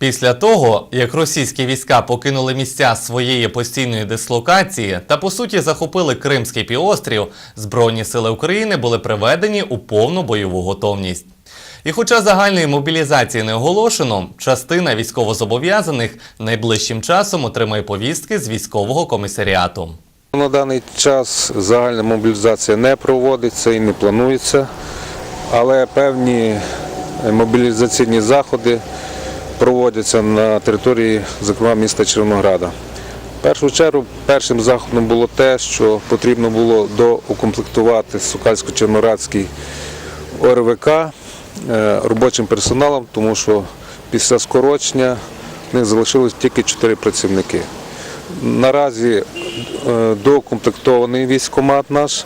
Після того, як російські війська покинули місця своєї постійної дислокації та по суті захопили Кримський півострів, Збройні сили України були приведені у повну бойову готовність. І хоча загальної мобілізації не оголошено, частина військовозобов'язаних найближчим часом отримає повістки з військового комісаріату. На даний час загальна мобілізація не проводиться і не планується, але певні мобілізаційні заходи проводяться на території, зокрема, міста Червонограда. В першу чергу першим заходом було те, що потрібно було доукомплектувати Сукальсько-Червоноградський ОРВК е, робочим персоналом, тому що після скорочення в них залишилось тільки 4 працівники. Наразі е, доукомплектований військкомат наш.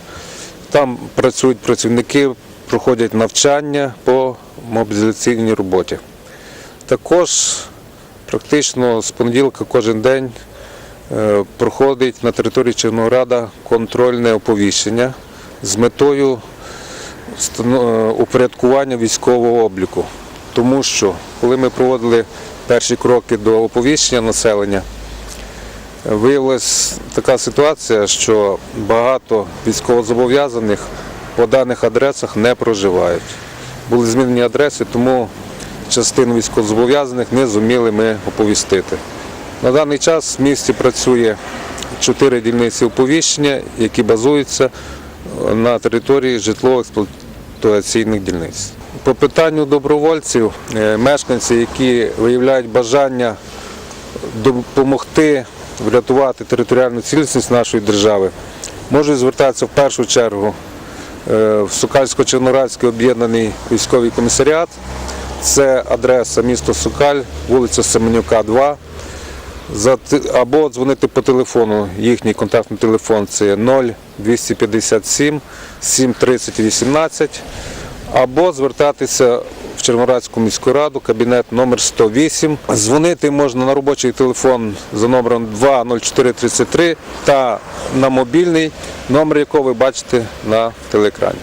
Там працюють працівники, проходять навчання по мобілізаційній роботі. Також практично з понеділка кожен день е, проходить на території Червонограда контрольне оповіщення з метою е, упорядкування військового обліку. Тому що коли ми проводили перші кроки до оповіщення населення, Виявилась така ситуація, що багато військовозобов'язаних по даних адресах не проживають. Були змінені адреси, тому частину військовозобов'язаних не зуміли ми оповістити. На даний час в місті працює чотири дільниці оповіщення, які базуються на території житлово-експлуатаційних дільниць. По питанню добровольців, е, мешканці, які виявляють бажання допомогти врятувати територіальну цілісність нашої держави, можуть звертатися в першу чергу е, в Сукальсько-Чернорадський об'єднаний військовий комісаріат. Це адреса місто Сукаль, вулиця Семенюка, 2. Або дзвонити по телефону. Їхній контактний телефон це 0 257 730 18 або звертатися в Червонорадську міську раду, кабінет номер 108. Дзвонити можна на робочий телефон за номером 20433 та на мобільний, номер якого ви бачите на телеекрані.